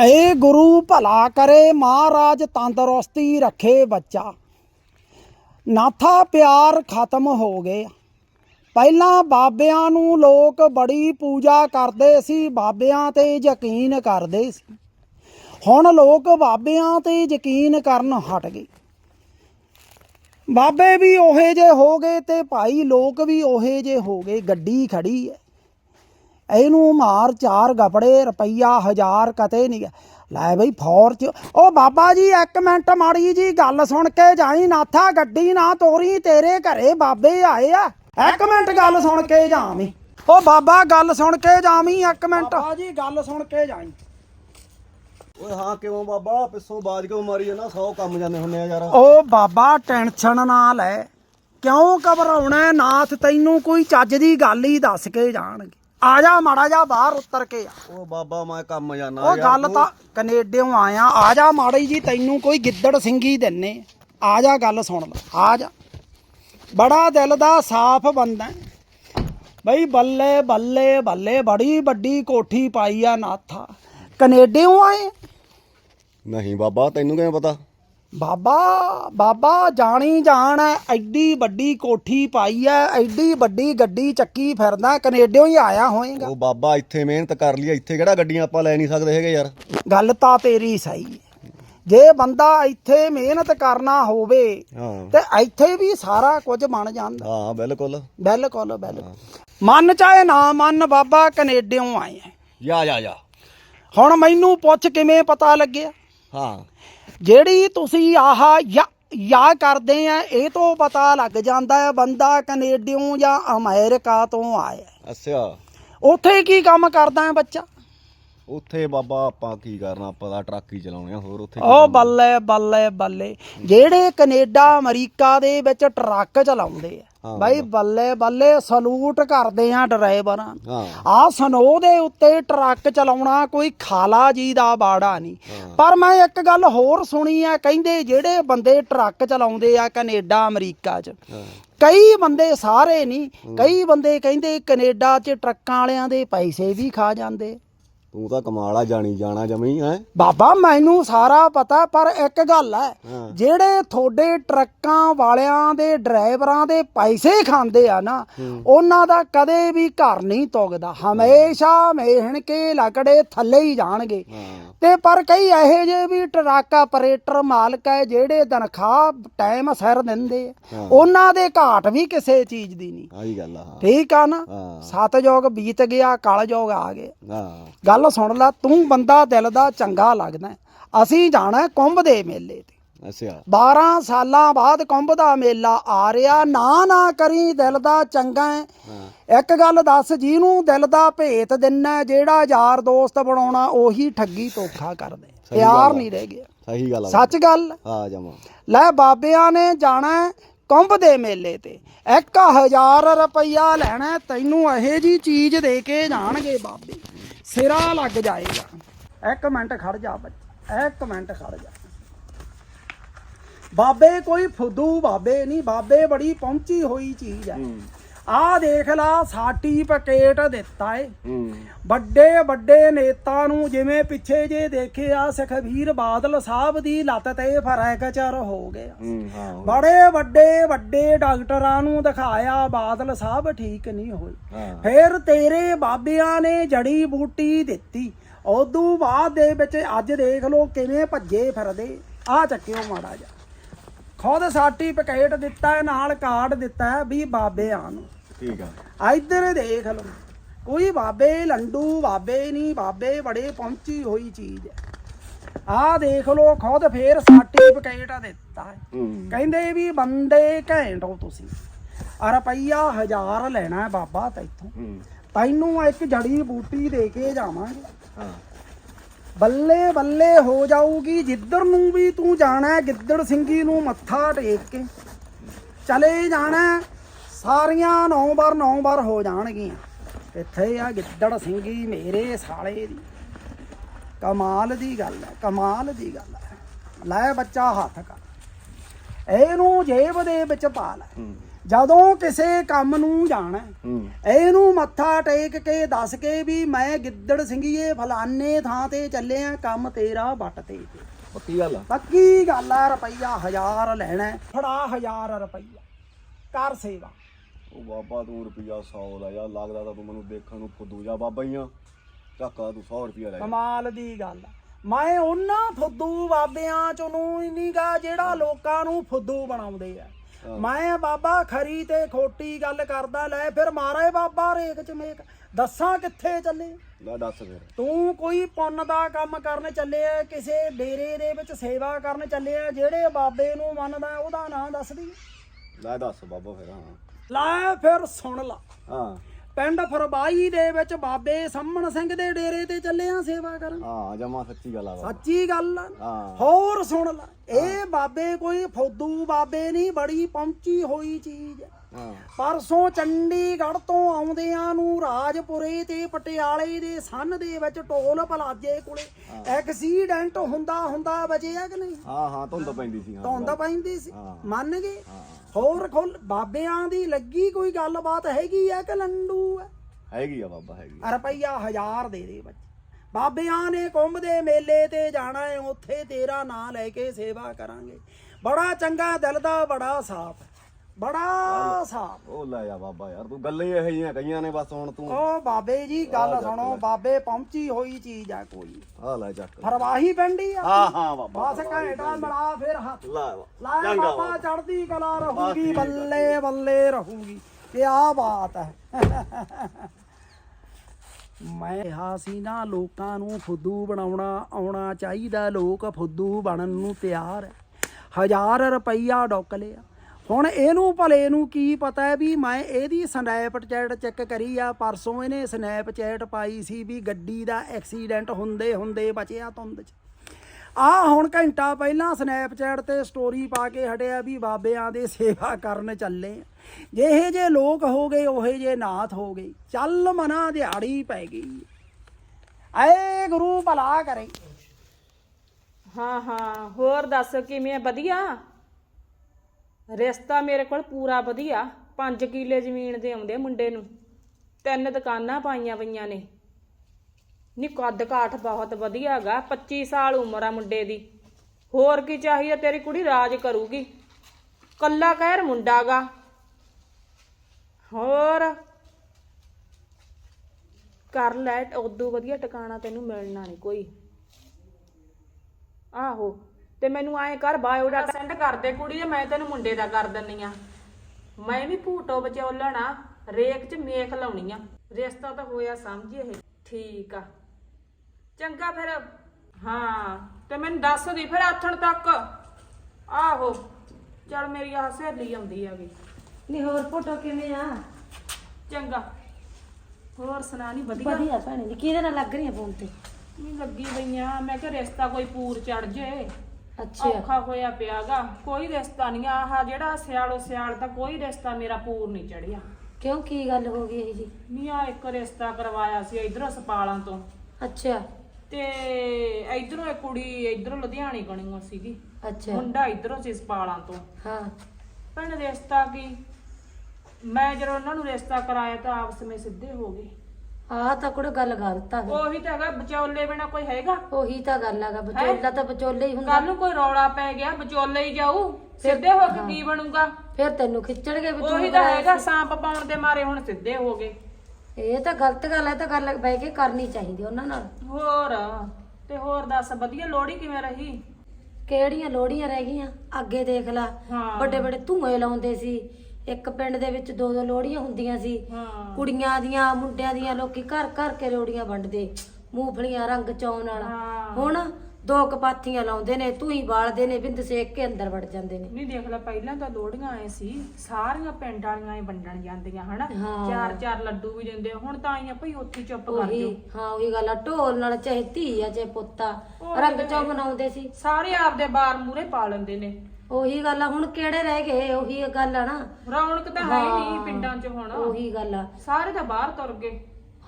ਏ ਗੁਰੂ ਭਲਾ ਕਰੇ ਮਹਾਰਾਜ ਤੰਦਰੁਸਤੀ ਰੱਖੇ ਬੱਚਾ। ਨਾਥਾ ਪਿਆਰ ਖਤਮ ਹੋ ਗਏ ਪਹਿਲਾਂ ਬਾਬਿਆਂ ਨੂੰ ਲੋਕ ਬੜੀ ਪੂਜਾ ਕਰਦੇ ਸੀ, ਬਾਬਿਆਂ ਤੇ ਯਕੀਨ ਕਰਦੇ ਸੀ। ਹੁਣ ਲੋਕ ਬਾਬਿਆਂ ਤੇ ਯਕੀਨ ਕਰਨ ਹਟ ਗਏ। ਬਾਬੇ ਵੀ ਉਹੇ ਜੇ ਹੋ ਗਏ ਤੇ ਭਾਈ ਲੋਕ ਵੀ ਉਹੇ ਜੇ ਹੋ ਗਏ, ਗੱਡੀ ਖੜੀ ਹੈ। ਇਹਨੂੰ ਮਾਰ ਚਾਰ ਗਪੜੇ ਰੁਪਈਆ ਹਜ਼ਾਰ ਕਤੇ ਨਹੀਂ ਲੈ ਬਈ ਫੌਰ ਚ ਉਹ ਬਾਬਾ ਜੀ ਇੱਕ ਮਿੰਟ ਮਾੜੀ ਜੀ ਗੱਲ ਸੁਣ ਕੇ ਜਾਈ ਨਾਥਾ ਗੱਡੀ ਨਾ ਤੋਰੀ ਤੇਰੇ ਘਰੇ ਬਾਬੇ ਆਏ ਆ। ਇੱਕ ਮਿੰਟ ਗੱਲ ਸੁਣ ਕੇ ਜਾਵੀਂ। ਉਹ ਬਾਬਾ ਗੱਲ ਸੁਣ ਕੇ ਜਾਵੀਂ ਇੱਕ ਮਿੰਟ। ਬਾਬਾ ਜੀ ਗੱਲ ਸੁਣ ਕੇ ਜਾਈ। ਓਏ ਹਾਂ ਕਿਉਂ ਬਾਬਾ? ਪਿੱਛੋਂ ਬਾਜ ਕਿਉਂ ਮਾਰੀ ਜਾਂਦਾ? 100 ਕੰਮ ਜਾਂਦੇ ਹੁੰਨੇ ਆ ਯਾਰ। ਉਹ ਬਾਬਾ ਟੈਨਸ਼ਨ ਨਾ ਲੈ। ਕਿਉਂ ਘਬਰਾਉਣਾ? ਨਾਥ ਤੈਨੂੰ ਕੋਈ ਚੱਜ ਦੀ ਗੱਲ ਹੀ ਦੱਸ ਕੇ ਜਾਣਗੇ। ਆ ਜਾ ਮਾੜਾ ਜਾ ਬਾਹਰ ਉਤਰ ਕੇ। ਆ ਓ ਬਾਬਾ ਮੈਂ ਕੰਮ ਜਾਣਾ ਉਹ ਗੱਲ ਤਾਂ ਕੈਨੇਡਿਓਂ ਆਇਆ। ਆ ਜਾ ਮਾੜੀ ਜੀ ਤੈਨੂੰ ਕੋਈ ਗਿੱਦੜ ਸਿੰਘੀ ਦਿੰਨੇ। ਆ ਜਾ ਗੱਲ ਸੁਣ ਲੈ। ਆ ਜਾ। ਬੜਾ ਦਿਲ ਦਾ ਸਾਫ਼ ਬੰਦਾ ਹੈ। ਬਈ ਬੱਲੇ ਬੱਲੇ ਬੱਲੇ ਬੜੀ ਵੱਡੀ ਕੋਠੀ ਪਾਈ ਆ ਨਾਥਾ। ਕੈਨੇਡਿਓਂ ਆਏ। ਨਹੀਂ ਬਾਬਾ ਤੈਨੂੰ ਕਿਵੇਂ ਪਤਾ? ਬਾਬਾ ਬਾਬਾ ਜਾਣੀ ਜਾਣ ਹੈ ਐਡੀ ਵੱਡੀ ਕੋਠੀ ਪਾਈ ਐ ਐਡੀ ਵੱਡੀ ਗੱਡੀ ਚੱਕੀ ਫਿਰਦਾ ਕੈਨੇਡਿਓਂ ਹੀ ਆਇਆ ਹੋਏਗਾ। ਉਹ ਬਾਬਾ ਇੱਥੇ ਮਿਹਨਤ ਕਰ ਲਈ ਇੱਥੇ ਕਿਹੜਾ ਗੱਡੀਆਂ ਆਪਾਂ ਲੈ ਨਹੀਂ ਸਕਦੇ ਹੈਗੇ ਯਾਰ। ਗੱਲ ਤਾਂ ਤੇਰੀ ਸਹੀ ਹੈ ਜੇ ਬੰਦਾ ਇੱਥੇ ਮਿਹਨਤ ਕਰਨਾ ਹੋਵੇ ਹਾਂ। ਤੇ ਇੱਥੇ ਵੀ ਸਾਰਾ ਕੁਝ ਬਣ ਜਾਂਦਾ। ਹਾਂ ਬਿਲਕੁਲ। ਬਿਲਕੁਲ ਬਿਲਕੁਲ। ਮੰਨ ਚਾਹੇ ਨਾ ਮੰਨ ਬਾਬਾ ਕੈਨੇਡਿਓਂ ਆਏ ਹੈ। ਜਾ ਜਾ ਜਾ ਹੁਣ ਮੈਨੂੰ ਪੁੱਛ ਕਿਵੇਂ ਪਤਾ ਲੱਗਿਆ? ਹਾਂ। ਜਿਹੜੀ ਤੁਸੀਂ ਆਹ ਯਾ ਯਾ ਕਰਦੇ ਆ ਇਹ ਤੋਂ ਪਤਾ ਲੱਗ ਜਾਂਦਾ ਹੈ ਬੰਦਾ ਕੈਨੇਡਿਓਂ ਜਾਂ ਅਮਰੀਕਾ ਤੋਂ ਆਇਆ ਹੈ। ਅੱਛਾ ਉੱਥੇ ਕੀ ਕੰਮ ਕਰਦਾ ਹੈ ਬੱਚਾ ਉੱਥੇ ਬਾਬਾ ਆਪਾਂ ਕੀ ਕਰਨਾ ਆਪਾਂ ਤਾਂ ਟਰੱਕ ਹੀ ਚਲਾਉਣੇ ਆ ਹੋਰ ਉੱਥੇ ਉਹ? ਬੱਲੇ ਬੱਲੇ ਬੱਲੇ ਜਿਹੜੇ ਕੈਨੇਡਾ ਅਮਰੀਕਾ ਦੇ ਵਿੱਚ ਟਰੱਕ ਚਲਾਉਂਦੇ ਆ। ਬਾਈ ਬੱਲੇ ਬੱਲੇ ਸਲੂਟ ਕਰਦੇ ਆ ਡਰਾਈਵਰਾਂ। ਆ ਸਨੋ ਦੇ ਉੱਤੇ ਟਰੱਕ ਚਲਾਉਣਾ ਕੋਈ ਖਾਲਾ ਜੀ ਦਾ ਬਾੜਾ ਨਹੀਂ। ਪਰ ਮੈਂ ਇੱਕ ਗੱਲ ਹੋਰ ਸੁਣੀ ਆ ਕਹਿੰਦੇ ਜਿਹੜੇ ਬੰਦੇ ਟਰੱਕ ਚਲਾਉਂਦੇ ਆ ਕੈਨੇਡਾ ਅਮਰੀਕਾ 'ਚ। ਕਈ ਬੰਦੇ ਸਾਰੇ ਨਹੀਂ ਕਈ ਬੰਦੇ ਕਹਿੰਦੇ ਕੈਨੇਡਾ 'ਚ ਟਰੱਕਾਂ ਵਾਲਿਆਂ ਦੇ ਪੈਸੇ ਵੀ ਖਾ ਜਾਂਦੇ। ਤੂੰ ਤਾਂ ਕਮਾਲ ਆ ਜਾਣੀ ਜਾਣਾ ਜਮੀ ਹੈ? ਬਾਬਾ ਮੈਨੂੰ ਸਾਰਾ ਪਤਾ ਪਰ ਇੱਕ ਗੱਲ ਹੈ। ਜਿਹੜੇ ਤੁਹਾਡੇ ਟਰੱਕਾਂ ਵਾਲਿਆਂ ਦੇ ਡਰਾਈਵਰਾਂ ਦੇ ਪੈਸੇ ਖਾਂਦੇ ਆ ਨਾ ਉਹਨਾਂ ਦਾ ਕਦੇ ਵੀ ਘਰ ਨਹੀਂ ਤੁਗਦਾ। ਹਮੇਸ਼ਾ ਮਿਹਣ ਕੇ ਲਕੜੇ ਥੱਲੇ ਹੀ ਜਾਣਗੇ। ਤੇ ਪਰ ਕਈ ਇਹੋ ਜਿਹੇ ਵੀ ਟਰੱਕ ਆਪਰੇਟਰ ਮਾਲਕ ਹੈ ਜਿਹੜੇ ਤਨਖਾਹ ਟਾਈਮ ਸਿਰ ਦਿੰਦੇ। ਉਹਨਾਂ ਦੇ ਘਾਟ ਵੀ ਕਿਸੇ ਚੀਜ਼ ਦੀ ਨਹੀਂ। ਆਹੀ ਗੱਲ ਆ ਠੀਕ ਆ ਨਾ? ਸਤਜੋਗ ਬੀਤ ਗਿਆ ਕਲਯੋਗ ਆ ਗਏ ਹਾਂ। ਗੱਲ ਸੁਣ ਲੈ ਤੂੰ ਬੰਦਾ ਦਿਲ ਦਾ ਚੰਗਾ ਲੱਗਦਾ। ਅਸੀਂ ਜਾਣਾ ਕੁੰਭ ਦੇ ਮੇਲੇ ਤੇ। ਅੱਛਾ। 12 ਸਾਲਾਂ ਬਾਅਦ ਕੁੰਭ ਦਾ ਮੇਲਾ ਆ ਰਿਹਾ। ਨਾ ਨਾ ਕਰੀ ਦਿਲ ਦਾ ਚੰਗਾ ਹੈ। ਇੱਕ ਗੱਲ ਦੱਸ ਜਿਹਨੂੰ ਦਿਲ ਦਾ ਭੇਤ ਦਿੰਨਾ ਜਿਹੜਾ ਯਾਰ ਦੋਸਤ ਬਣਾਉਣਾ ਉਹੀ ਠੱਗੀ ਧੋਖਾ ਕਰਦੇ ਪਿਆਰ। ਨਹੀਂ ਰਹਿ ਗਿਆ। ਸਹੀ ਗੱਲ ਆ। ਸੱਚ ਗੱਲ? ਜਮਾ ਲੈ ਬਾਬਿਆਂ ਨੇ ਜਾਣਾ ਕੁੰਭ ਦੇ ਮੇਲੇ ਤੇ। 1000 ਰੁਪਈਆ ਲੈਣਾ ਤੈਨੂੰ ਇਹੋ ਜੀ ਚੀਜ਼ ਦੇ ਕੇ ਜਾਣਗੇ ਬਾਬੇ। ਸਿਰਾ ਲੱਗ ਜਾਏਗਾ। ਇੱਕ ਮਿੰਟ ਖੜ ਜਾ ਬੱਚਾ, ਇੱਕ ਮਿੰਟ ਖੜ ਜਾ। ਬਾਬੇ ਕੋਈ ਫੁੱਦੂ ਬਾਬੇ ਨਹੀਂ, ਬਾਬੇ ਬੜੀ ਪਹੁੰਚੀ ਹੋਈ ਚੀਜ਼ ਹੈ। ਆਹ ਦੇਖ ਲਾ ਸਰਟੀਫਿਕੇਟ ਦਿੱਤਾ ਏ। ਵੱਡੇ ਵੱਡੇ ਨੇਤਾ ਨੂੰ ਜਿਵੇਂ ਪਿੱਛੇ ਜੇ ਦੇਖਿਆ ਸੁਖਬੀਰ ਬਾਦਲ ਸਾਹਿਬ ਦੀ ਲੱਤ ਤੇ ਫਰੈਕਚਰ ਹੋ ਗਿਆ। ਬੜੇ ਵੱਡੇ ਵੱਡੇ ਡਾਕਟਰਾਂ ਨੂੰ ਦਿਖਾਇਆ ਬਾਦਲ ਸਾਹਿਬ ਠੀਕ ਨਹੀਂ ਹੋਏ। ਫਿਰ ਤੇਰੇ ਬਾਬਿਆਂ ਨੇ ਜੜੀ ਬੂਟੀ ਦਿੱਤੀ। ਉਦੋਂ ਬਾਅਦ ਦੇ ਵਿੱਚ ਅੱਜ ਦੇਖ ਲਓ ਕਿਵੇਂ ਭੱਜੇ ਫਿਰਦੇ। ਆ ਚੱਕਿਓ ਮਾੜਾ ਜਾ ਖੁਦ ਸਰਟੀਫਿਕੇਟ ਦਿੱਤਾ ਹੈ, ਨਾਲ ਕਾਰਡ ਦਿੱਤਾ ਹੈ ਵੀ ਬਾਬਿਆਂ ਨੂੰ। ਠੀਕ ਆ। ਇੱਧਰ ਦੇਖ ਲਓ ਕੋਈ ਬਾਬੇ ਲੰਡੂ ਬਾਬੇ ਨਹੀਂ ਬਾਬੇ ਬੜੇ ਪਹੁੰਚੀ ਹੋਈ ਚੀਜ਼ ਹੈ। ਆਹ ਦੇਖ ਲਓ ਖੁਦ ਫੇਰ ਸਰਟੀਫਿਕੇਟ ਦਿੱਤਾ ਹੈ। ਕਹਿੰਦੇ ਵੀ ਬੰਦੇ ਘੈਂਟ ਹੋ ਤੁਸੀਂ। ਆ ਰੁਪਈਆ ਹਜ਼ਾਰ ਲੈਣਾ ਹੈ ਬਾਬਾ ਤੈਥੋਂ। ਤੈਨੂੰ ਇੱਕ ਜੜੀ ਬੂਟੀ ਦੇ ਕੇ ਜਾਵਾਂਗੇ। ਹਾਂ। ਬੱਲੇ ਬੱਲੇ ਹੋ ਜਾਊਗੀ ਜਿੱਧਰ ਨੂੰ ਵੀ ਤੂੰ ਜਾਣਾ, ਗਿੱਦੜ ਸਿੰਘੀ ਨੂੰ ਮੱਥਾ ਟੇਕ ਕੇ। ਚਲੇ ਜਾਣਾ, ਸਾਰੀਆਂ ਨੌ ਵਾਰ ਨੌ ਵਾਰ ਹੋ ਜਾਣਗੀਆਂ। ਇੱਥੇ ਆ ਗਿੱਦੜ ਸਿੰਘੀ ਮੇਰੇ ਸਾਲੇ ਦੀ। ਕਮਾਲ ਦੀ ਗੱਲ ਹੈ, ਕਮਾਲ ਦੀ ਗੱਲ ਹੈ। ਲੈ ਬੱਚਾ ਹੱਥ ਕਰ। ਇਹਨੂੰ ਜੇਬ ਦੇ ਵਿੱਚ ਪਾ ਲੈ। ਜਦੋਂ ਕਿਸੇ ਕੰਮ ਨੂੰ ਜਾਣਾ ਹੈ, ਹੂੰ। ਇਹਨੂੰ ਮੱਥਾ ਟੇਕ ਕੇ ਦੱਸ ਕੇ ਵੀ ਮੈਂ ਗਿੱਦੜ ਸਿੰਘੀਏ ਫਲਾਨੇ ਥਾਂ ਤੇ ਚੱਲੇ ਆ ਕੰਮ ਤੇਰਾ ਵੱਟ ਤੇ। ਪੱਕੀ ਗੱਲ ਆ। ਪੱਕੀ ਗੱਲ ਆ ਰੁਪਈਆ ਹਜ਼ਾਰ ਲੈਣਾ ਹੈ, ਫੜਾ ਹਜ਼ਾਰ ਰੁਪਈਆ। ਕਰ ਸੇਵਾ। ਉਹ ਬਾਬਾ ਤੂੰ ਰੁਪਿਆ 100 ਲੈ ਜਾ ਲੱਗਦਾ ਤਾਂ ਤੂੰ ਮੈਨੂੰ ਦੇਖਣ ਨੂੰ ਫੁੱਦੂ ਜਾ ਬਾਬਾ ਹੀ ਆ। ਝਾਕਾ ਤੂੰ 100 ਰੁਪਿਆ ਲੈ ਕਮਾਲ ਦੀ ਗੱਲ ਆ। ਮੈਂ ਉਹਨਾਂ ਫੁੱਦੂ ਬਾਬਿਆਂ ਚੋਂ ਨੂੰ ਨਹੀਂਗਾ ਜਿਹੜਾ ਲੋਕਾਂ ਨੂੰ ਫੁੱਦੂ ਬਣਾਉਂਦੇ ਆ। ਹਾਂ। ਮੈਂ ਬਾਬਾ ਖਰੀ ਤੇ ਖੋਟੀ ਗੱਲ ਕਰਦਾ ਲੈ ਫਿਰ ਮਾਰੇ ਬਾਬਾ ਰੇਕ ਚ ਮੇਕ। ਦੱਸਾਂ ਕਿੱਥੇ ਚੱਲੇ? ਲੈ ਦੱਸ ਫਿਰ। ਤੂੰ ਕੋਈ ਪੁੰਨ ਦਾ ਕੰਮ ਕਰਨ ਚੱਲੇ ਆ ਕਿਸੇ ਡੇਰੇ ਦੇ ਵਿੱਚ ਸੇਵਾ ਕਰਨ ਚੱਲੇ ਆ ਜਿਹੜੇ ਬਾਬੇ ਨੂੰ ਮੰਨਦਾ ਉਹਦਾ ਨਾਂ ਦੱਸ ਦੀ। ਲੈ ਦੱਸ ਬਾਬਾ ਫਿਰ ਹਾਂ। ਲੈ ਫਿਰ ਸੁਣ ਲਾ। ਹਾਂ। ਪਿੰਡ ਫਰਬਾਈ ਦੇ ਵਿੱਚ ਬਾਬੇ ਸੰਮਣ ਸਿੰਘ ਦੇ ਡੇਰੇ ਤੇ ਚੱਲੇ ਆ ਸੇਵਾ ਕਰਨ। ਹਾਂ ਜਮਾ ਸੱਚੀ ਗੱਲ ਆ ਬਾਬਾ। ਸੱਚੀ ਗੱਲ ਆ। ਹਾਂ। ਹੋਰ ਸੁਣ ਲੈ ਇਹ ਬਾਬੇ ਕੋਈ ਫੌਦੂ ਬਾਬੇ ਨਹੀਂ ਬੜੀ ਪਹੁੰਚੀ ਹੋਈ ਚੀਜ਼। ਹੈ ਹਾਂ ਪਰਸੋਂ ਚੰਡੀਗੜ੍ਹ ਤੋਂ ਆਉਂਦਿਆਂ ਨੂੰ ਰਾਜਪੁਰੇ ਤੇ ਪਟਿਆਲੇ ਦੇ ਸੰਨ ਦੇ ਵਿੱਚ ਟੋਲ ਪਲਾਜੇ ਕੋਲੇ ਐਕਸੀਡੈਂਟ ਹੁੰਦਾ ਹੁੰਦਾ ਬਚਿਆ ਕਿ ਨਹੀਂ? ਹਾਂ ਹਾਂ ਧੁੰਦ ਪੈਂਦੀ ਸੀ ਹਾਂ। ਧੁੰਦ ਪੈਂਦੀ ਸੀ। ਮੰਨ ਗਏ? ਹੋਰ ਖੁੱਲ ਬਾਬਿਆਂ ਦੀ ਲੱਗੀ ਕੋਈ ਗੱਲਬਾਤ ਹੈਗੀ ਆ ਕਿ ਲੰਡੂ ਹੈ ਹੈਗੀ ਆ ਬਾਬਾ ਹੈਗੀ ਆ। ਰੁਪਈਆ ਹਜ਼ਾਰ ਦੇ ਦੇ ਬੱਚੇ। ਬਾਬਿਆਂ ਨੇ ਕੁੰਭ ਦੇ ਮੇਲੇ ਤੇ ਜਾਣਾ ਹੈ ਉੱਥੇ ਤੇਰਾ ਨਾਂ ਲੈ ਕੇ ਸੇਵਾ ਕਰਾਂਗੇ। ਬੜਾ ਚੰਗਾ ਦਿਲ ਦਾ ਬੜਾ ਸਾਫ਼ ਬੜਾ ਸਾਫ਼। ਉਹ ਲੈ ਜਾ ਬਾਬਾ ਯਾਰ ਤੂੰ ਗੱਲਾਂ ਹੀ ਇਹੋ ਜਿਹੀਆਂ ਕਹੀਆਂ ਨੇ ਬਸ ਹੁਣ ਤੂੰ। ਓ ਬਾਬੇ ਜੀ ਗੱਲ ਆ ਸੁਣੋ ਬਾਬੇ ਪਹੁੰਚੀ ਹੋਈ ਚੀਜ਼ ਆ ਕੋਈ। ਆ ਲੈ ਚੱਕ ਫਰਵਾਹੀ ਪੈਂਦੀ ਆ। ਹਾਂ ਹਾਂ ਬਾਬਾ ਬਸ ਘੰਟਾ ਮੜਾ ਫਿਰ ਹੱਥ। ਲੈ ਲੈ ਚੰਗਾ ਬਾਬਾ ਬਾਬਾ ਚੜਦੀ ਕਲਾ ਰਹੂਗੀ ਆ। ਬੱਲੇ ਬੱਲੇ ਰਹੂਗੀ। ਕੀ ਬਾਤ ਹੈ ਮੈਂ ਕਿਹਾ ਸੀ ਨਾ ਲੋਕਾਂ ਨੂੰ ਫੁੱਦੂ ਬਣਾਉਣਾ ਆਉਣਾ ਚਾਹੀਦਾ। ਲੋਕ ਫੁੱਦੂ ਬਣਨ ਨੂੰ ਤਿਆਰ ਹੈ ਹਜ਼ਾਰ ਰੁਪਈਆ ਡੁੱਕ ਲਿਆ। ਹੁਣ ਇਹਨੂੰ ਭਲੇ ਨੂੰ ਕੀ ਪਤਾ ਹੈ ਵੀ ਮੈਂ ਇਹਦੀ ਸਨੈਪਚੈਟ ਚੈੱਕ ਕਰੀ ਆ, ਪਰਸੋਂ ਇਹਨੇ ਸਨੈਪਚੈਟ ਪਾਈ ਸੀ ਵੀ ਗੱਡੀ ਦਾ ਐਕਸੀਡੈਂਟ ਹੁੰਦੇ ਹੁੰਦੇ ਬਚਿਆ ਤੁੰਦ 'ਚ। ਆ ਹੁਣ ਘੰਟਾ ਪਹਿਲਾਂ ਸਨੈਪਚੈਟ ਤੇ ਸਟੋਰੀ ਪਾ ਕੇ ਹਟਿਆ ਵੀ ਬਾਬਿਆਂ ਦੇ ਸੇਵਾ ਕਰਨ ਚੱਲੇ ਆ। ਜਿਹੇ ਜੇ ਲੋਕ ਹੋ ਗਏ, ਉਹੇ ਜੇ ਨਾਥ ਹੋ ਗਏ। ਚੱਲ ਮਨਾ ਦਿਹਾੜੀ ਪੈ ਗਈ। ਐ ਗੁਰੂ ਭਲਾ ਕਰੇ। ਹਾਂ ਹਾਂ, ਹੋਰ ਦੱਸ ਕਿਵੇਂ ਵਧੀਆ? ਰਿਸ਼ਤਾ ਮੇਰੇ ਕੋਲ ਪੂਰਾ ਵਧੀਆ। 5 ਕਿੱਲੇ ਜ਼ਮੀਨ ਦੇ ਆਉਂਦੇ ਮੁੰਡੇ ਨੂੰ। ਤਿੰਨ ਦੁਕਾਨਾਂ ਪਾਈਆਂ ਪਈਆਂ ਨੇ। ਨੀ ਕੱਦ ਕਾਠ ਬਹੁਤ ਵਧੀਆ ਹੈਗਾ 25 ਸਾਲ ਉਮਰ ਆ ਮੁੰਡੇ ਦੀ। ਹੋਰ ਕੀ ਚਾਹੀਦਾ ਤੇਰੀ ਕੁੜੀ ਰਾਜ ਕਰੂਗੀ। ਕੱਲਾ ਕਹਿਰ ਮੁੰਡਾਗਾ ਹੋਰ? ਕਰ ਲੈ, ਉਦੋਂ ਵਧੀਆ ਟਿਕਾਣਾ ਤੈਨੂੰ ਮਿਲਣਾ ਨਹੀਂ ਕੋਈ। ਆਹੋ। ਤੇ ਮੈਨੂੰ ਐਂ ਕਰ ਬਾਇਓਡਾਟਾ ਸੈਂਡ ਕਰ ਦੇ ਕੁੜੀ ਤੇ ਮੈਂ ਤੈਨੂੰ ਮੁੰਡੇ ਦਾ ਕਰ ਦਿੰਨੀ ਆ। ਮੈਂ ਵੀ ਭੂਟੋ ਵਿਚੋਲਣਾ ਰੇਕ 'ਚ ਮੇਖ ਲਾਉਣੀ ਆ। ਰਿਸ਼ਤਾ ਤਾਂ ਹੋਇਆ ਸਮਝੀ ਇਹ। ਠੀਕ ਆ। ਚੰਗਾ ਫਿਰ। ਹਾਂ ਤੇ ਮੈਨੂੰ ਦੱਸ ਦੀ ਫਿਰ ਆਥਣ ਤੱਕ। ਆਹੋ ਚਲ ਮੇਰੀ ਆਹ ਸਹੇਲੀ ਆਉਂਦੀ ਆਗੀ ਨਹੀਂ ਹੋਰ ਫੋਟੋ ਕਿਵੇਂ ਆ? ਚੰਗਾ। ਹੋਰ ਸੁਣਾ ਨਹੀਂ ਵਧੀਆ। ਵਧੀਆ ਭੈਣੇ ਜੀ ਕਿਹਦੇ ਨਾਲ ਲੱਗ ਰਹੀ ਆ ਫੋਨ ਤੇ? ਨਹੀਂ ਲੱਗੀ ਪਈਆਂ ਮੈਂ ਕਿਹਾ ਰਿਸ਼ਤਾ ਕੋਈ ਪੂਰ ਚੜ ਜੇ। ਅੱਛਾ। ਔਖਾ ਹੋਇਆ ਪਿਆਗਾ। ਕੋਈ ਰਿਸ਼ਤਾ ਨਹੀਂ ਆਹ ਜਿਹੜਾ ਸਿਆਲੋ ਸਿਆਲ ਤਾਂ ਕੋਈ ਰਿਸ਼ਤਾ ਮੇਰਾ ਪੂਰ ਨਹੀਂ ਚੜਿਆ। ਕਿਉਂ ਕੀ ਗੱਲ ਹੋ ਗਈ ਇਹ ਜੀ? ਨਹੀਂ ਆ ਇੱਕ ਰਿਸ਼ਤਾ ਕਰਵਾਇਆ ਸੀ ਇਧਰੋਂ ਸਪਾਲਾਂ ਤੋਂ। ਅੱਛਾ। ਤੇ ਇਧਰੋਂ ਇੱਕ ਕੁੜੀ ਇਧਰੋਂ ਲੁਧਿਆਣੇ ਗਣੀਓ ਸੀਗੀ। ਅੱਛਾ। ਮੁੰਡਾ ਇਧਰੋਂ ਸੀ ਸਪਾਲਾਂ ਤੋਂ। ਹਾਂ। ਭੈਣ ਰਿਸ਼ਤਾ ਕੀ? ਮੈਂ ਜਦੋਂ ਉਹਨਾਂ ਨੂੰ ਰਿਸ਼ਤਾ ਕਰਾਇਆ ਤਾਂ ਆਪਸ ਵਿੱਚ ਸਿੱਧੇ ਹੋ ਗਏ। ਆਹ ਤਾਂ ਕੁੜੇ ਗੱਲ ਗਲਤ ਆ। ਉਹੀ ਤਾਂ ਹੈਗਾ ਵਿਚੋਲੇ ਬਿਨਾ ਕੋਈ ਹੈਗਾ। ਉਹੀ ਤਾਂ ਗੱਲ ਹੈਗਾ ਵਿਚੋਲਾ ਤਾਂ ਵਿਚੋਲੇ ਹੀ ਹੁੰਦਾ। ਕੱਲ ਨੂੰ ਕੋਈ ਰੌਲਾ ਪੈ ਗਿਆ ਵਿਚੋਲੇ ਹੀ ਜਾਊ। ਸਿੱਧੇ ਹੋ ਕੇ ਕੀ ਬਣੂਗਾ? ਫਿਰ ਤੈਨੂੰ ਖਿੱਚਣਗੇ ਉਹੀ ਵਿਚੋਲੇ ਤਾਂ ਹੈਗਾ ਸਾਂਪ ਪਾਉਣ ਦੇ ਮਾਰੇ ਹੁਣ ਸਿੱਧੇ ਹੋ ਗਏ। ਇਹ ਤਾਂ ਗਲਤ ਗੱਲ ਹੈ ਤਾਂ ਗੱਲ ਬਹਿ ਕੇ ਕਰਨੀ ਚਾਹੀਦੀ ਉਹਨਾਂ ਨਾਲ। ਹੋਰ ਤੇ ਹੋਰ ਦੱਸ ਵਧੀਆ ਲੋਹੜੀ ਕਿਵੇਂ ਰਹੀ? ਕਿਹੜੀਆਂ ਲੋੜੀਆਂ ਰਹਿ ਗਈਆਂ? ਅੱਗੇ ਦੇਖ ਲੈ। ਵੱਡੇ ਵੱਡੇ ਧੂਏ ਲਾਉਂਦੇ ਸੀ। ਇੱਕ ਪਿੰਡ ਦੇ ਵਿੱਚ ਦੋ ਦੋ ਲੋੜੀਆਂ ਹੁੰਦੀਆਂ ਸੀ। ਹਾਂ। ਕੁੜੀਆਂ ਦੀਆਂ ਮੁੰਡਿਆਂ ਦੀਆਂ ਲੋਕੀ ਘਰ ਘਰ ਕੇ ਲੋੜੀਆਂ ਵੰਡਦੇ। ਮੂੰਗਫਲੀਆਂ ਰੰਗ ਚੌਣ ਨਾਲ ਹਾਂ। ਹੁਣ ਦੋ ਕਪਾਥੀਆਂ ਲਾਉਂਦੇ ਨੇ ਤੂੰ ਹੀ ਬਾਲਦੇ ਨੇ ਬਿੰਦ ਸੇਕ ਕੇ ਅੰਦਰ ਵੜ ਜਾਂਦੇ ਨੇ। ਨਹੀਂ ਦੇਖ ਲੈ ਪਹਿਲਾਂ ਤਾਂ ਲੋਹੜੀਆਂ ਆਏ ਸੀ ਸਾਰੀਆਂ ਪਿੰਡ ਵਾਲੀਆਂ ਹੀ ਵੰਡਣ ਜਾਂਦੀਆਂ ਹਨਾ? ਹਾਂ। ਚਾਰ ਚਾਰ ਲੱਡੂ ਵੀ ਦਿੰਦੇ ਹੁਣ ਤਾਂ ਆਈਆਂ ਭਈ ਉੱਥੇ ਹੀ ਚੁੱਪ ਕਰ ਉਹੀ ਜਾਓ। ਹਾਂ ਉਹੀ ਗੱਲ ਆ ਢੋਲ ਨਾਲ ਚਾਹੇ ਧੀ ਆ ਚਾਹੇ ਪੁੱਤਾ ਉਹੀ ਰੰਗ। ਚੌ ਮਨਾਉਂਦੇ ਸੀ। ਸਾਰੇ ਆਪਦੇ ਬਾਰ ਮੂਰੇ ਪਾ ਲੈਂਦੇ ਨੇ। ਉਹੀ ਗੱਲ ਆ ਹੁਣ ਕਿਹੜੇ ਰਹਿ ਗਏ ਉਹੀ ਗੱਲ ਆ ਨਾ। ਰੌਣਕ ਤਾਂ ਹੈ ਹੀ ਨਹੀਂ ਹਾਂ। ਪਿੰਡਾਂ 'ਚ ਹੁਣ। ਉਹੀ ਗੱਲ ਆ। ਸਾਰੇ ਤਾਂ ਬਾਹਰ ਤੁਰ ਗਏ।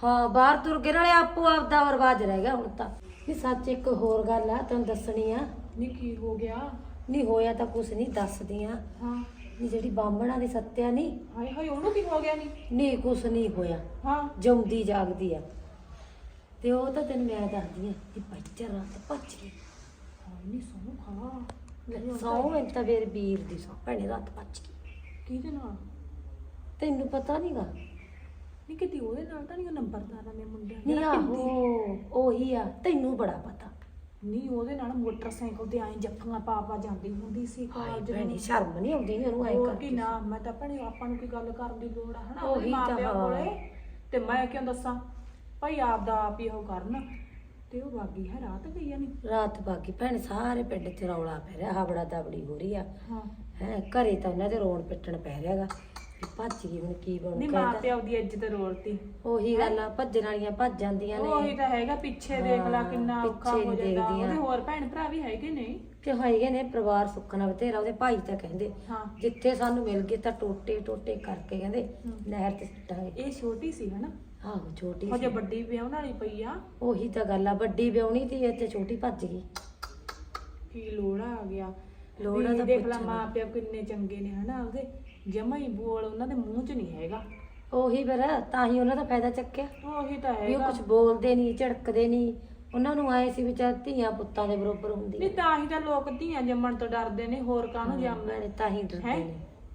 ਹਾਂ ਬਾਹਰ ਤੁਰ ਕੇ ਨਾਲੇ ਆਪੋ ਆਪਦਾ ਰਿਵਾਜ ਰਹਿ ਗਿਆ ਹੁਣ ਤਾਂ। ਨਹੀਂ ਸੱਚ ਇੱਕ ਹੋਰ ਗੱਲ ਆ ਤੈਨੂੰ ਦੱਸਣੀ ਆ। ਨਹੀਂ ਕੀ ਹੋ ਗਿਆ? ਨਹੀਂ ਹੋਇਆ ਤਾਂ ਕੁਛ ਨਹੀਂ ਦੱਸਦੀ ਆ। ਹਾਂ। ਨੀ ਜਿਹੜੀ ਬਾਹਮਣਾ ਦੀ ਸੱਤਿਆ ਨਹੀਂ ਹਾਏ ਹਾਏ ਉਹਨੂੰ ਕੀ ਹੋ ਗਿਆ ਨਹੀਂ ਨਹੀਂ ਕੁਛ ਨਹੀਂ ਹੋਇਆ। ਹਾਂ। ਜੰਮਦੀ ਜਾਗਦੀ ਆ। ਤੇ ਉਹ ਤਾਂ ਤੈਨੂੰ ਮੈਂ ਦੱਸਦੀ ਆ ਕਿ ਬੱਚਾ ਰਾਤ ਭੱਜ ਗਈ ਹਾਏ ਨਹੀਂ ਸੋਨੂੰ ਖਾ। ਸੌ ਮੈਂ ਤਾਂ ਫੇਰ ਵੀਰ ਦੀ ਸੌ ਭੈਣੇ ਰਾਤ ਭੱਜ ਗਈ। ਕਿਹਦੇ ਨਾਲ? ਤੈਨੂੰ ਪਤਾ ਨਹੀਂਗਾ ਨਹੀਂ ਕਿਤੇ ਉਹਦੇ ਨਾਲ ਤਾਂ ਨਹੀਂ ਉਹ ਨੰਬਰਦਾਰ ਆ ਮੇ ਮੁੰਡਿਆਂ ਨਹੀਂ ਜਿਹੜਾ ਪਿੰਦੀ। ਆਹੋ ਉਹੀ ਆ ਤੈਨੂੰ ਬੜਾ ਪਤਾ। ਨਹੀਂ ਉਹਦੇ ਨਾਲ ਮੋਟਰਸਾਈਕਲ ਤੇ ਆਏ ਜੱਫੀਆਂ ਪਾ ਪਾ ਜਾਂਦੀ ਹੁੰਦੀ ਸੀ ਹਾਏ ਕਾਲਜ ਭੈਣੇ ਨੂੰ। ਸ਼ਰਮ ਨਹੀਂ ਆਉਂਦੀ ਨੀ ਉਹਨੂੰ ਐ ਹੋਰ ਕਰ ਕੀ ਨਾ ਮੈਂ ਤਾਂ ਭੈਣੇ ਆਪਾਂ ਨੂੰ ਕੀ ਗੱਲ ਕਰਨ ਦੀ ਲੋੜ ਆ ਹਨਾ ਉਹਦੇ ਉਹੀ ਤਾਂ ਮਾਪਿਆਂ ਹਾਂ। ਕੋਲੇ। ਤੇ ਮੈਂ ਕਿਉਂ ਦੱਸਾਂ? ਭਾਈ ਆਪ ਦਾ ਆਪ ਹੀ ਉਹ ਕਰਨ। ਤੇ ਉਹ ਬਾਗੀ ਹੈ ਰਾਤ ਗਈ ਆ ਨਹੀਂ ਰਾਤ ਬਾਕੀ ਭੈਣੇ ਸਾਰੇ ਪਿੰਡ 'ਚ ਰੌਲਾ ਪੈ ਰਿਹਾ ਹਬੜਾ ਦਬੜੀ ਹੋ ਰਹੀ ਆ। ਹਾਂ। ਹੈ ਘਰੇ ਤਾਂ ਉਹਨਾਂ ਦੇ ਰੋਣ ਪਿੱਟਣ ਪੈ ਰਿਹਾਗਾ ਭੱਜ ਗਈ ਹੁਣ ਕੀ ਬਣੂ ਨਹੀਂ ਕਹਿੰਦਾ ਮਾਪਿਆਂ ਦੀ ਇੱਜ਼ਤ ਰੋਲਤੀ। ਉਹੀ ਗੱਲ ਆ ਭੱਜਣ ਵਾਲੀਆਂ ਭੱਜ ਜਾਂਦੀਆਂ ਉਹੀ ਨੇ ਤਾਂ ਹੈਗਾ ਪਿੱਛੇ ਦੇਖ ਲਾ ਹਾਂ, ਕਿੰਨਾ ਔਖਾ ਪਿੱਛੇ ਹੋ ਜਾਂਦਾ। ਉਹਦੇ ਹੋਰ ਭੈਣ ਭਰਾ ਵੀ ਹੈਗੇ ਨੇ? ਤੇ ਹੋਈਏ ਨੇ? ਪਰਿਵਾਰ ਸੁੱਖਣਾ ਬਥੇਰਾ ਉਹਦੇ ਭਾਈ ਤਾਂ ਕਹਿੰਦੇ ਹਾਂ। ਜਿੱਥੇ ਸਾਨੂੰ ਮਿਲ ਗਏ ਤਾਂ ਟੋਟੇ ਟੋਟੇ ਕਰਕੇ ਕਹਿੰਦੇ ਹਮ। ਨਹਿਰ ਤੇ ਸਿੱਟਾਂਗੇ। ਇਹ ਛੋਟੀ ਸੀ ਹਨਾ? ਆਹੋ ਛੋਟੀ ਹਜੇ ਸੀ। ਵੱਡੀ ਵਿਆਹਣ ਵਾਲੀ ਪਈ ਆ। ਉਹੀ ਤਾਂ ਗੱਲ ਆ ਵੱਡੀ ਵਿਆਹਣੀ ਤੀ ਤੇ ਛੋਟੀ ਭੱਜ ਗਈ। ਕੀ ਲੋੜਾ ਆ ਗਿਆ। ਲੋੜਾ ਵੀ ਤਾਂ ਦੇਖ ਲਾ ਪੁੱਛਣਾ। ਮਾਂ ਪਿਓ ਕਿੰਨੇ ਚੰਗੇ ਨੇ ਹਨਾ? ਉਹਦੇ ਜਮਾ ਹੀ ਬੋਲ ਉਹਨਾਂ ਦੇ ਮੂੰਹ 'ਚ ਨਹੀਂ ਹੈਗਾ। ਉਹੀ ਫਿਰ ਤਾਂ ਹੀ ਉਹਨਾਂ ਦਾ ਫਾਇਦਾ ਚੱਕਿਆ। ਉਹੀ ਤਾਂ ਵੀ ਉਹ ਹੈਗਾ। ਕੁਝ ਬੋਲਦੇ ਨਹੀਂ ਝੜਕਦੇ ਨਹੀਂ। ਉਹਨਾਂ ਨੂੰ ਆਏ ਸੀ ਵਿਚਾਰ ਧੀਆਂ ਪੁੱਤਾਂ ਦੇ ਬਰੋਬਰ ਹੁੰਦੀ ਨਹੀਂ ਤਾਂ ਹੀ ਤਾਂ ਲੋਕ ਧੀਆਂ ਜੰਮਣ ਤੋਂ ਡਰਦੇ ਨੇ ਹੋਰ ਕਾਹਨੂੰ ਜੰਮਦੇ ਭੈਣੇ ਤਾਂ ਹੀ ਡਰਦੇ ਹੈ? ਨੇ।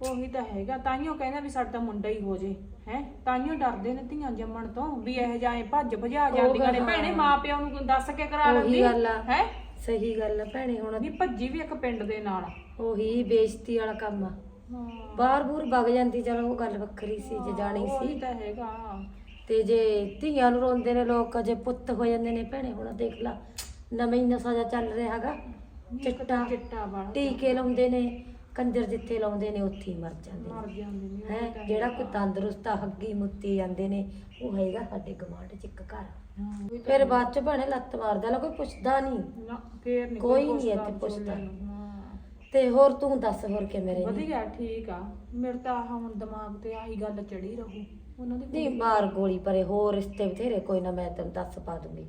ਉਹੀ ਤਾਂ ਹੈਗਾ ਤਾਈਓ ਕਹਿੰਦਾ ਵੀ ਸਾਡਾ ਮੁੰਡਾ ਹੀ ਹੋ ਜੇ। ਹੈ? ਤਾਈਓ ਡਰਦੇ ਨੇ ਧੀਆਂ ਜੰਮਣ ਤੋਂ ਵੀ ਇਹ ਜਾਏ ਭੱਜ ਭਜਾ ਜਾਂਦੀਆਂ ਨੇ। ਭੈਣੇ ਮਾਂ ਪਿਓ ਨੂੰ ਦੱਸ ਕੇ ਕਰਾ ਉਹੀ ਲੈਂਦੀ ਗੱਲ ਆ। ਹੈ? ਸਹੀ ਗੱਲ ਆ ਭੈਣੇ ਹੁਣ ਨਹੀਂ ਭੱਜੀ ਵੀ ਇੱਕ ਪਿੰਡ ਦੇ ਨਾਲ। ਉਹੀ ਬੇਇੱਜ਼ਤੀ ਵਾਲਾ ਕੰਮ ਆ। ਹਾਂ। ਬਾਹਰ ਬੂਰ ਵਗ ਜਾਂਦੀ ਚਲੋ ਉਹ ਗੱਲ ਵੱਖਰੀ ਸੀ ਜੇ ਜਾਣੀ ਉਹੀ ਸੀ। ਤਾਂ ਹੈਗਾ। ਤੇ ਜੇ ਧੀਆਂ ਨੂੰ ਰੋਂਦੇ ਨੇ ਲੋਕ ਜੇ ਪੁੱਤ ਹੋ ਜਾਂਦੇ ਨੇ ਭੈਣੇ ਹੁਣ ਦੇਖ ਲਾ ਨਵੇਂ ਹੀ ਨਸ਼ਾ ਜਿਹਾ ਚੱਲ ਰਿਹਾ ਹੈਗਾ। ਚਿੱਟਾ ਚਿੱਟਾ ਵਾਲਾ ਟੀਕੇ ਲਾਉਂਦੇ ਨੇ। ਕੰਜਰ ਜਿੱਥੇ ਲਾਉਂਦੇ ਨੇ ਉੱਥੇ ਹੀ ਮਰ ਜਾਂਦੇ ਮਰ ਜਾਂਦੇ ਨੇ ਨੇ ਹੈ ਜਿਹੜਾ ਕੋਈ ਤੰਦਰੁਸਤ ਆ ਹੱਗੀ ਮੁੱਤੀ ਜਾਂਦੇ ਨੇ ਉਹ ਹੈਗਾ ਸਾਡੇ ਗਵਾਂਢ ਚ ਇੱਕ ਘਰ। ਹਾਂ, ਫਿਰ ਬਾਅਦ ਚ ਭੈਣੇ ਲੱਤ ਮਾਰਦਾ ਲਾ ਕੋਈ ਪੁੱਛਦਾ ਨਹੀਂ ਨਾ ਫੇਰ ਕੋਈ ਨਹੀਂ ਇੱਥੇ ਪੁੱਛਦਾ। ਹਾਂ। ਤੇ ਹੋਰ ਤੂੰ ਦੱਸ ਹੋਰ ਕਿ ਮੇਰੇ ਨੇ ਵਧੀਆ ਠੀਕ ਆ। ਮੇਰੇ ਤਾਂ ਆਹ ਹੁਣ ਦਿਮਾਗ ਤੇ ਆਹੀ ਗੱਲ ਚੜੀ ਰਹੂ। ਉਹਨਾਂ ਦੀ ਨਹੀਂ ਮਾਰ ਗੋਲੀ ਪਰੇ ਹੋਰ ਰਿਸ਼ਤੇ ਬਥੇਰੇ ਕੋਈ ਨਾ ਮੈਂ ਤੈਨੂੰ ਦੱਸ ਪਾ ਦੂੰਗੀ।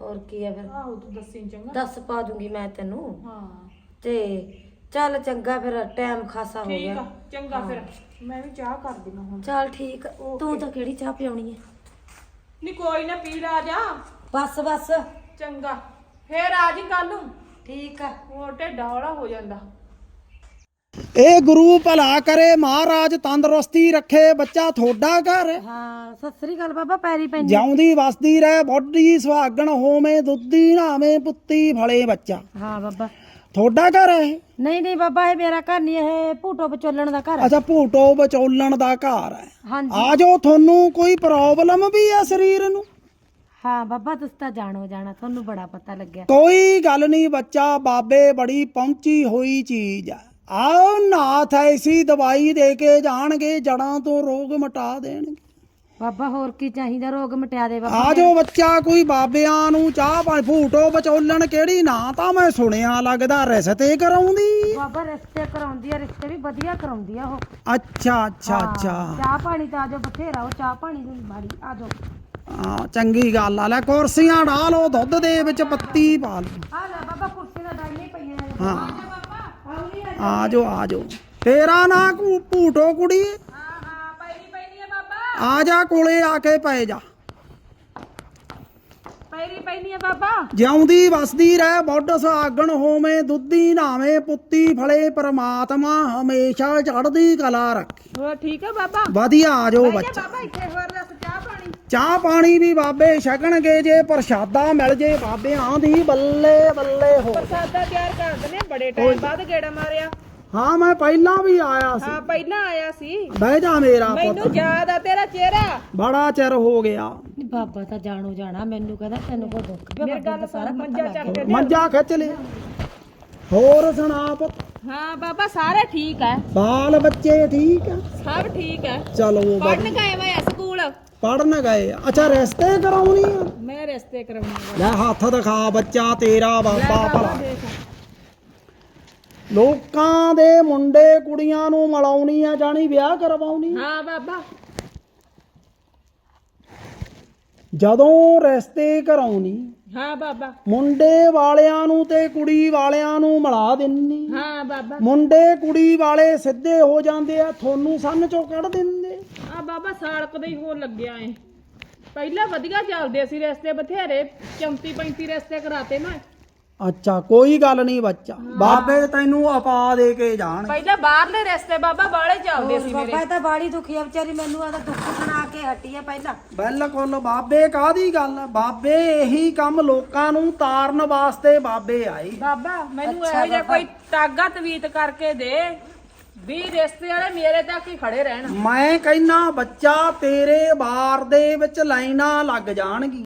ਹੋਰ ਕੀ ਆ ਫਿਰ? ਆਹੋ ਤੂੰ ਦੱਸੀ ਚੰਗਾ। ਦੱਸ ਪਾ ਦੂੰਗੀ ਮੈਂ ਤੈਨੂੰ। ਹਾਂ। ਤੇ ਚੱਲ ਚੰਗਾ ਫਿਰ ਟਾਈਮ ਖਾਸਾ ਹੋ ਠੀਕ ਗਿਆ। ਆ ਚੰਗਾ ਫਿਰ। ਮੈਂ ਵੀ ਚਾਹ ਕਰ ਦਿਨਾ ਹੁਣ। ਚੱਲ ਠੀਕ ਆ। ਤੂੰ ਤਾਂ ਕਿਹੜੀ ਚਾਹ ਪਿਆਉਣੀ ਹੈ ਨਹੀਂ ਕੋਈ ਨਾ ਪੀੜ ਆ ਜਾ। ਬਸ ਬਸ। ਚੰਗਾ। ਫੇਰ ਆ ਜੀ ਕੱਲ ਨੂੰ। ਠੀਕ ਆ। ਹੋਰ ਢਿੱਡ ਹੌਲਾ ਹੋ ਜਾਂਦਾ। ਇਹ ਗੁਰੂ ਭਲਾ ਕਰੇ ਮਹਾਰਾਜ ਤੰਦਰੁਸਤੀ ਰੱਖੇ ਬੱਚਾ ਥੋੜਾ ਘਰ। ਹਾਂ ਸਤਿ ਸ੍ਰੀ ਅਕਾਲ ਬਾਬਾ ਪੈਰੀ ਪੈਂਦੀ। ਜਿਉਂਦੀ ਵਸਦੀ ਰਹਿ ਬੋਡੀ ਸੁਹਾਗਣ ਹੋਵੇਂ ਦੁੱਧੀ ਨਾਵੇਂ ਪੁੱਤੀ ਫਲੇ ਬੱਚਾ। ਹਾਂ ਬਾਬਾ। ਥੋੜਾ ਘਰ ਹੈ ਇਹ? ਨਹੀਂ ਨਹੀਂ ਬਾਬਾ ਇਹ ਮੇਰਾ ਘਰ ਨਹੀਂ ਇਹ ਭੂਟੋ ਵਿਚੋਲਣ ਦਾ ਘਰ ਅੱਛਾ ਭੂਟੋ ਵਿਚੋਲਣ ਦਾ ਘਰ ਹੈ। ਹਾਂਜੀ। ਆ ਜੋ ਤੁਹਾਨੂੰ ਕੋਈ ਪ੍ਰੋਬਲਮ ਵੀ ਹੈ ਸਰੀਰ ਨੂੰ? ਹਾਂ ਬਾਬਾ ਤੁਸੀਂ ਤਾਂ ਜਾਣੋ ਜਾਣਾ ਤੁਹਾਨੂੰ ਬੜਾ ਪਤਾ ਲੱਗਿਆ। ਕੋਈ ਗੱਲ ਨਹੀਂ ਬੱਚਾ ਬਾਬੇ ਬੜੀ ਪਹੁੰਚੀ ਹੋਈ ਚੀਜ਼ ਆ ਆਓ ਨਾਥ ਐਸੀ ਦਵਾਈ ਦੇ ਕੇ ਜਾਣਗੇ ਜੜਾਂ ਤੋਂ ਰੋਗ ਮਟਾ ਦੇਣਗੇ। ਬਾਬਾ ਹੋਰ ਕੀ ਚਾਹੀਦਾ? ਰੋਗ ਮਟਿਆ ਦੇ ਬਾਬਾ ਆ ਜੋ। ਬੱਚਾ ਕੋਈ ਬਾਬਿਆਂ ਨੂੰ ਚਾਹ ਪਾਣੀ ਫੂਟੋ ਵਿਚੋਲਣ ਕਿਹੜੀ ਨਾ ਤਾਂ ਮੈਂ ਸੁਣਿਆ ਲੱਗਦਾ ਰਿਸ਼ਤੇ ਕਰਾਉਂਦੀ। ਬਾਬਾ ਰਿਸ਼ਤੇ ਕਰਾਉਂਦੀ ਆ ਰਿਸ਼ਤੇ ਵੀ ਵਧੀਆ ਕਰਾਉਂਦੀ ਆ ਉਹ। ਅੱਛਾ ਅੱਛਾ ਅੱਛਾ। ਚਾਹ ਪਾਣੀ ਤਾਂ ਆਜੋ ਬਥੇਰਾ ਉਹ ਚਾਹ ਪਾਣੀ ਦੀ ਮਾੜੀ ਆਜੋ ਹਾਂ ਚੰਗੀ ਗੱਲ ਆ। ਲੈ ਕੁਰਸੀਆਂ ਢਾ ਲਓ ਦੁੱਧ ਦੇ ਵਿੱਚ ਪੱਤੀ ਪਾ ਲਓ। ਆ ਲੈ ਬਾਬਾ ਕੁਰਸੀ ਦਾ ਡਾਈਨੇ ਪਈਆਂ ਨੇ। ਹਾਂ। ਆਉਣੀ ਆ ਜੋ ਆ ਜੋ ਤੇਰਾ ਨਾਂ ਕੂ ਭੂਟੋ ਕੁੜੀ ਆ ਜਾ ਕੋਲੇ ਆ ਕੇ ਪੈ ਜਾ। ਪੈਰੀ ਪੈਣੀ ਆ ਬਾਬਾ। ਜਿਉਂਦੀ ਵਸਦੀ ਰਹਿ ਬੁੱਢ ਸੁਹਾਗਣ ਹੋਵੇਂ ਦੁੱਧੀ ਨਾਵੇਂ ਪੁੱਤੀ ਫਲੇ ਪ੍ਰਮਾਤਮਾ ਹਮੇਸ਼ਾ ਚੜ੍ਹਦੀ ਕਲਾ ਰੱਖੇ। ਹੋਰ ਠੀਕ ਆ ਬਾਬਾ? ਵਧੀਆ ਆ ਜੋ ਬੱਚਾ। ਬਾਬਾ ਇੱਥੇ ਹੋਰ ਦੱਸ ਚਾਹ ਪਾਣੀ? ਚਾਹ ਪਾਣੀ ਵੀ ਬਾਬੇ ਛਕਣਗੇ ਜੇ ਪ੍ਰਸ਼ਾਦਾ ਮਿਲ ਜੇ ਬਾਬਿਆਂ ਦੀ ਬੱਲੇ ਬੱਲੇ ਹੋ। ਪ੍ਰਸਾਦਾ ਤਿਆਰ ਕਰ ਦਨੇ ਬੜੇ ਟਾਈਮ ਬਾਅਦ ਗੇੜਾ ਮਾਰਿਆ। ਹਾਂ ਮੈਂ ਪਹਿਲਾਂ ਵੀ ਆਇਆ ਸੀ। ਹਾਂ ਪਹਿਲਾਂ ਆਇਆ ਸੀ। ਬਹਿ ਜਾ ਮੇਰਾ ਪੁੱਤ। ਮੈਨੂੰ ਯਾਦ ਆ ਤੇਰਾ ਚਿਹਰਾ। ਬੜਾ ਚਿਰ ਹੋ ਗਿਆ। ਬਾਬਾ ਤਾਂ ਜਾਣੋ ਜਾਣਾ ਮੈਨੂੰ ਕਹਿੰਦਾ ਤੈਨੂੰ ਕੋਈ ਦੁੱਖ ਪਿਆ ਮੇਰੀ ਗੱਲ ਸੁਣ ਮੰਜਾ ਚੱਕ ਕੇ ਮੰਜਾ ਖਿੱਚ ਲਿਆ ਹੋਰ ਸੁਣਾ ਪੁੱਤ। ਹਾਂ ਬਾਬਾ ਸਾਰੇ ਠੀਕ ਆ। ਬਾਲ ਬੱਚੇ ਠੀਕ ਆ? ਸਭ ਠੀਕ ਆ। ਚਲੋ ਪੜਨ ਗਏ ਵੇ ਸਕੂਲ? ਪੜਨ ਗਏ ਆ। ਅੱਛਾ ਰਿਸ਼ਤੇ ਕਰਾਉਣੀ ਆ? ਮੈਂ ਰਿਸ਼ਤੇ ਕਰਾਉਣੇ ਲੈ ਹੱਥ ਦਿਖਾ ਬੱਚਾ ਤੇਰਾ ਬਾਬਾ ਭਲਾ। ਲੋਕਾਂ ਦੇ ਮੁੰਡੇ ਕੁੜੀਆਂ ਨੂੰ ਮਿਲਾਉਣੀ ਆ ਜਾਣੀ ਵਿਆਹ ਕਰਵਾਉਣੀ। ਹਾਂ ਬਾਬਾ। ਜਦੋਂ ਰਿਸ਼ਤੇ ਕਰਾਉਣੀ ਹਾਂ ਬਾਬਾ। ਮੁੰਡੇ ਵਾਲਿਆਂ ਨੂੰ ਤੇ ਕੁੜੀ ਵਾਲਿਆਂ ਨੂੰ ਮਿਲਾ ਦਿੰਨੀ। ਹਾਂ ਬਾਬਾ। ਮੁੰਡੇ ਕੁੜੀ ਵਾਲੇ ਸਿੱਧੇ ਹੋ ਜਾਂਦੇ ਆ ਤੁਹਾਨੂੰ ਸੰਨ ਚੋਂ ਕੱਢ ਦਿੰਦੇ। ਆ ਬਾਬਾ ਸਾਲਕ ਦੇ ਹੀ ਹੋ ਲੱਗਿਆ ਏ। ਪਹਿਲਾਂ ਵਧੀਆ ਚੱਲਦੇ ਸੀ ਰਿਸ਼ਤੇ ਬਥੇਰੇ 34 35 ਰਿਸ਼ਤੇ ਕਰਾਤੇ ਮੈਂ ਅੱਛਾ ਕੋਈ ਗੱਲ ਨਹੀਂ ਬੱਚਾ। ਬਾਬੇ ਤੈਨੂੰ ਅਪਾ ਦੇ ਕੇ ਜਾਣ। ਪਹਿਲਾਂ ਬਾਹਰਲੇ ਰਿਸ਼ਤੇ ਬਾਬਾ ਬਾਲੇ ਚੱਲਦੇ ਸੀ ਮੇਰੇ। ਬਾਬਾ ਇਹ ਤਾਂ ਬਾੜੀ ਦੁਖੀ ਆ ਵਿਚਾਰੀ ਮੈਨੂੰ ਆਦਾ ਦੁੱਖ ਸੁਣਾ ਕੇ ਹਟੀ ਆ ਪਹਿਲਾਂ। ਬਿਲਕੁਲ ਬਾਬੇ ਕਾਦੀ ਗੱਲ? ਬਾਬੇ ਇਹੀ ਕੰਮ ਲੋਕਾਂ ਨੂੰ ਤਾਰਨ ਵਾਸਤੇ ਬਾਬੇ ਆਏ। ਬਾਬਾ ਮੈਨੂੰ ਇਹੋ ਜਿਹਾ ਕੋਈ ਤਾਗਾ ਤਵੀਤ ਕਰਕੇ ਦੇ। ਵੀ ਰਿਸ਼ਤੇ ਵਾਲੇ ਮੇਰੇ ਤੱਕ ਹੀ ਖੜੇ ਰਹਿਣ। ਮੈਂ ਕਹਿੰਨਾ ਬੱਚਾ ਤੇਰੇ ਬਾਰ ਦੇ ਵਿੱਚ ਲਾਈਨਾਂ ਲੱਗ ਜਾਣਗੀ